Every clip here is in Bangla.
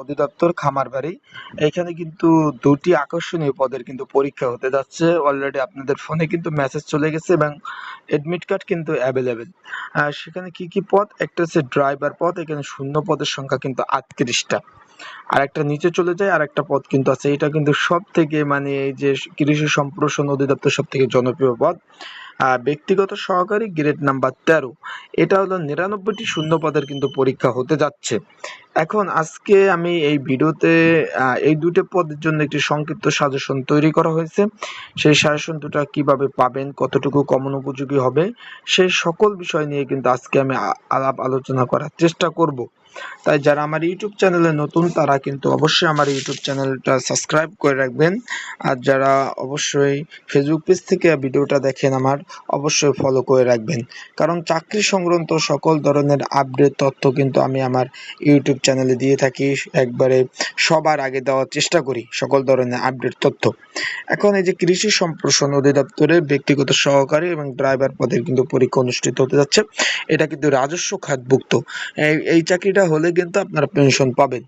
অধিদপ্তর খামারবাড়ি। এখানে কিন্তু দুটি আকর্ষণীয় পদের কিন্তু পরীক্ষা হতে যাচ্ছে। অলরেডি আপনাদের ফোনে কিন্তু মেসেজ চলে গেছে এবং এডমিট কার্ড কিন্তু অ্যাভেলেবেল সেখানে কি কি পদ? একটা হচ্ছে ড্রাইভার পদ, এখানে শূন্য পদের সংখ্যা কিন্তু আটত্রিশটা। আর একটা নিচে চলে যায় আর একটা পদ কিন্তু আছে। এটা কিন্তু সব থেকে মানে এই যে কৃষি সম্প্রসারণ অধিদপ্তর সব থেকে জনপ্রিয় পদ। ব্যক্তিগত সহকারী গ্রেড নাম্বার তেরো। এটা হলো নিরানব্বইটি শূন্য পদের কিন্তু পরীক্ষা হতে যাচ্ছে। এখন আজকে আমি এই ভিডিওতে এই দুটো পদের জন্য একটি সংক্ষিপ্ত সাজেশন তৈরি করা হয়েছে। সেই সাজেশন দুটা কীভাবে পাবেন, কতটুকু কমন উপযোগী হবে সেই সকল বিষয় নিয়ে কিন্তু আজকে আমি আলাপ আলোচনা করার চেষ্টা করব। তাই যারা আমার ইউটিউব চ্যানেলে নতুন, তারা কিন্তু অবশ্যই আমার ইউটিউব চ্যানেলটা সাবস্ক্রাইব করে রাখবেন। আর যারা অবশ্যই ফেসবুক পেজ থেকে ভিডিওটা দেখেন আমার অবশ্যই ফলো করে রাখবেন। কারণ চাকরি সংক্রান্ত সকল ধরনের আপডেট তথ্য কিন্তু আমি আমার ইউটিউব চ্যানেলে দিয়ে থাকি। একবারে সবার আগে দেওয়ার চেষ্টা করি সকল ধরনের আপডেট তথ্য। এখন এই যে কৃষি সম্প্রসারণ অধিদপ্তরের ব্যক্তিগত সহকারী এবং ড্রাইভার পদের কিন্তু পরীক্ষা অনুষ্ঠিত হতে যাচ্ছে। এটা কিন্তু রাজস্ব খাতভুক্ত। এই এই চাকরিটা হলে কিন্তু আপনারা পেনশন পাবেন।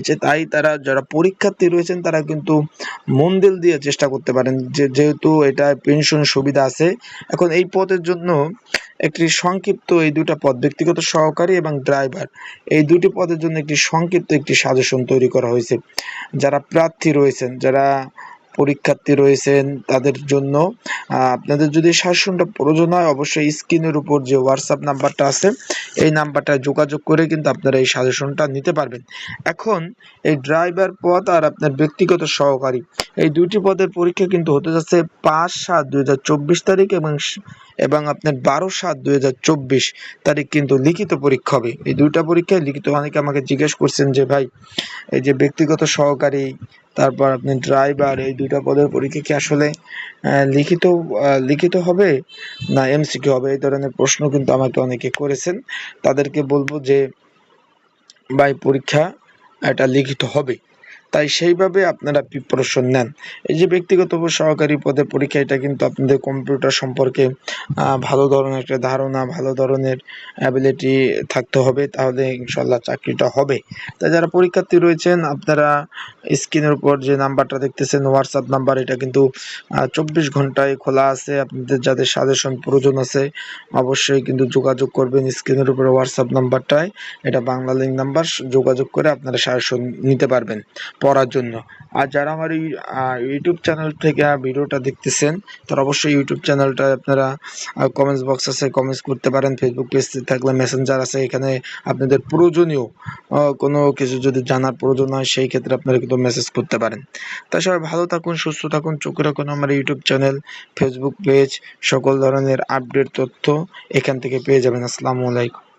যে তাই তারা যারা পরীক্ষার্থী রয়েছেন, তারা কিন্তু মন দিল দিয়ে চেষ্টা করতে পারেন। যে, যেহেতু এটা পেনশন সুবিধা আছে, এখন এই পদের জন্য একটি সংক্ষিপ্ত এই দুটা পদ, ব্যক্তিগত সহকারী এবং ড্রাইভার এই দুটি পদের জন্য একটি সংক্ষিপ্ত একটি সাজেশন তৈরি করা হয়েছে। যারা প্রার্থী রয়েছেন, যারা পরীক্ষার্থী রয়েছেন তাদের জন্য। আপনাদের যদি সাজেশনটা প্রয়োজন হয়, অবশ্যই স্ক্রিনের উপর যে হোয়াটসঅ্যাপ নাম্বারটা আছে, এই নাম্বারটা যোগাযোগ করে কিন্তু আপনারা এই সাজেশনটা নিতে পারবেন। এখন এই ড্রাইভার পদ আর আপনার ব্যক্তিগত সহকারী, এই দুটি পদের পরীক্ষা কিন্তু হতে যাচ্ছে পাঁচ সাত দুই তারিখ এবং এবং আপনার বারো সাত দুই তারিখ কিন্তু লিখিত পরীক্ষা হবে। এই দুইটা পরীক্ষায় লিখিত অনেকে আমাকে জিজ্ঞেস করছেন যে, ভাই, এই যে ব্যক্তিগত সহকারী তারপর আপনি ড্রাইভার এই দুইটা পদের পরীক্ষা কি আসলে লিখিত লিখিত হবে? না এমসিকিউ হবে? এই ধরনের প্রশ্ন কিন্তু আমাকে অনেকে করেছেন। তাদেরকে বলব যে ভাই পরীক্ষা এটা লিখিত হবে। তাই সেইভাবে আপনারা প্রিপারেশন নেন। এই যে ব্যক্তিগত সহকারী পদে পরীক্ষা, এটা কিন্তু আপনাদের কম্পিউটার সম্পর্কে ভালো ধরনের একটা ধারণা, ভালো ধরনের অ্যাবিলিটি থাকতে হবে, তাহলে ইনশাল্লাহ চাকরিটা হবে। তাই যারা পরীক্ষার্থী রয়েছেন, আপনারা স্ক্রিনের উপর যে নাম্বারটা দেখতেছেন হোয়াটসঅ্যাপ নাম্বার এটা কিন্তু চব্বিশ ঘন্টায় খোলা আছে। আপনাদের যাদের সাজেশন প্রয়োজন আছে, অবশ্যই কিন্তু যোগাযোগ করবেন স্ক্রিনের উপরে হোয়াটসঅ্যাপ নাম্বারটায় এটা বাংলা লিঙ্ক নাম্বার যোগাযোগ করে আপনারা সাজেশন নিতে পারবেন। পড়ার জন্য। আর যারা আমার ইউটিউব চ্যানেল থেকে ভিডিওটা দেখতেছেন, তারা অবশ্যই ইউটিউব চ্যানেলটা আপনারা কমেন্টস বক্স আছে কমেন্টস করতে পারেন। ফেসবুক পেজ থাকলে মেসেঞ্জার আছে। এখানে আপনাদের প্রয়োজনীয় কোনো কিছু যদি জানার প্রয়োজন হয়, সেই ক্ষেত্রে আপনারা কিন্তু মেসেজ করতে পারেন। তা সবাই ভালো থাকুন, সুস্থ থাকুন, চোখে রাখুন আমার ইউটিউব চ্যানেল ফেসবুক পেজ সকল ধরনের আপডেট তথ্য এখান থেকে পেয়ে যাবেন। আসসালামু আলাইকুম।